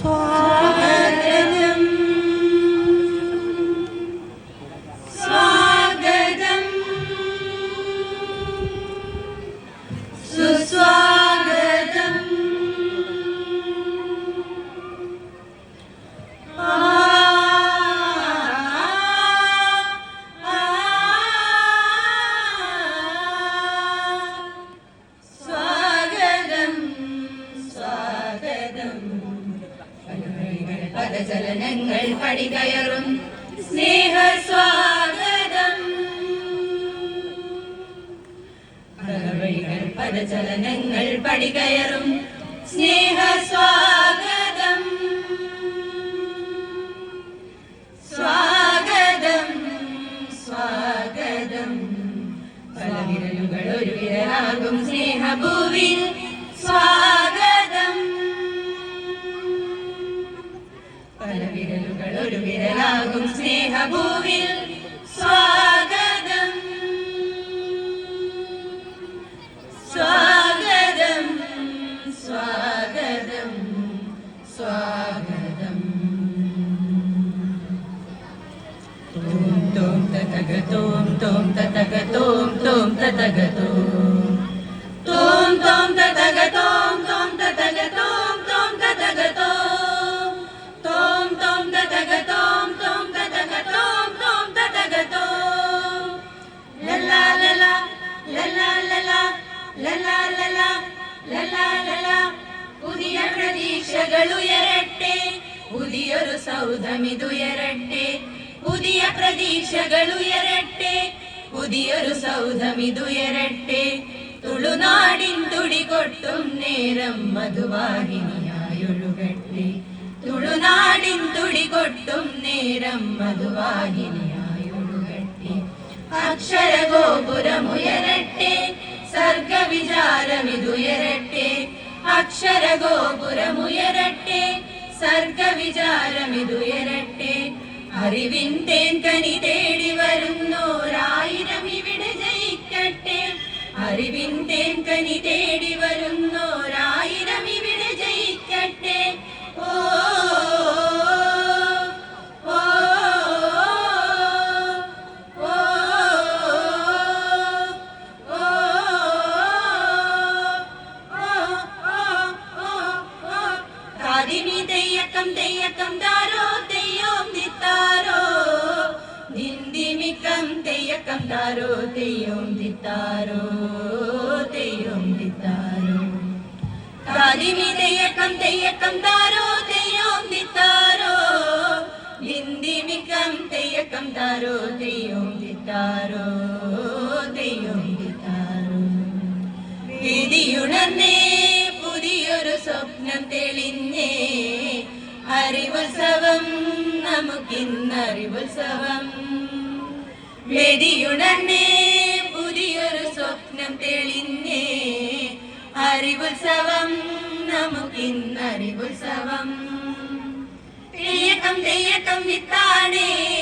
soir. പദചലനങ്ങൾ പടികയറും സ്നേഹ സ്വാഗതം പദചലനങ്ങൾ പടികയറും സ്നേഹ സ്വാഗതം സ്വാഗതം. സ്വാഗതം പല വിരലുകൾ ഒരു വിരലാകും സ്നേഹഭൂവിൽ. സ്വാഗതം. വിരലുകൾ ഒരു വിരലാകും സ്നേഹഭൂവിൽ. സ്വാഗതം. സ്വാഗതം. സ്വാഗതം. സ്വാഗതം. തോം തോം തതക തോം തോം തോം തോം. പുതിയ പ്രതീക്ഷകൾ ഉയരട്ടെ പുതിയൊരു സൗധമിതുയരട്ടെ പുതിയ പ്രതീക്ഷകൾ ഉയരട്ടെ പുതിയൊരു സൗധമിതുയരട്ടെ തുളുനാടിൻ തുടി കൊട്ടും നേരം മധുവാഹിനിയായൊഴുകട്ടെ തുളുനാടിൻ തുടി കൊട്ടും നേരം മധുവാഹിനിയായൊഴുകട്ടെ അക്ഷരഗോപുരമുയരട്ടെ സർഗവിചാരമിതുയരട്ടെ അക്ഷരഗോപുരമുയരട്ടെ സർഗവിചാരമിതുയരട്ടെ. അറിവിൻ തേൻ കനി തേടി വരുന്നോരായിരം ഇവിടെ ജയിക്കട്ടെ. അറിവിൻ തേൻ കനി തേടി വരുന്നോരായിരം തെയ്യക്കം തെയ്യക്കം താരോ തെയ്യോം ദിത്താരോ ദിന്ദിമിക്കം തെയ്യക്കം താരോ തെയ്യോം ദിത്താരോ തെയ്യോം ദിത്താരോ കാതിമി തെയ്യക്കം തെയ്യക്കം താരോ തെയ്യോം ദിത്താരോ ദിന്ദിമിക്കം തെയ്യക്കം താരോ തെയ്യോം ദിത്താരോ തെയ്യോം ദിത്താരോ വിധിയുണർന്നേ പുതിയൊരു സ്വപ്നം തെളിഞ്ഞേ അറിവുത്സവം നമുക്കിന്നറിവുത്സവം. വെടിയുണർന്നേ പുതിയൊരു സ്വപ്നം തെളിഞ്ഞേ. അറിവുത്സവം നമുക്കിന്നറിവുത്സവം. തെയ്യക്കം തെയ്യക്കം വിത്താണേ.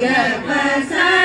Gak pasang